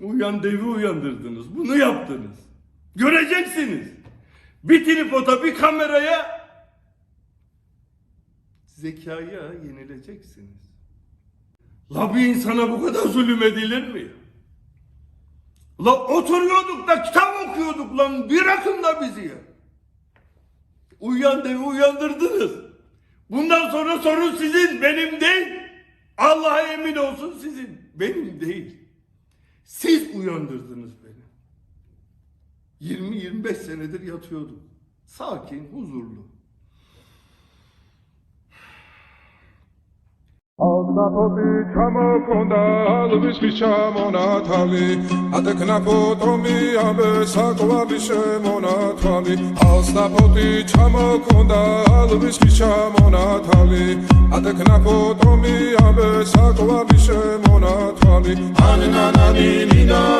Uyan devi uyandırdınız. Bunu yaptınız. Göreceksiniz. Bir tripota bir kameraya zekaya yenileceksiniz. La bir insana bu kadar zulüm edilir mi? La oturuyorduk da kitap okuyorduk lan bırakın da bizi ya. Uyan devi uyandırdınız. Bundan sonra sorun sizin benim değil. Allah'a emin olsun sizin benim değil. Siz uyandırdınız beni. 20-25 senedir yatıyordum. Sakin, huzurlu. Avnapovi çamakonda almış çamonatali Adı knapotomi abe sakvamış şey monatali Avnapovi çamakonda almış çamonatali Adeknako tomi I'm not mona tomi Anenanani nina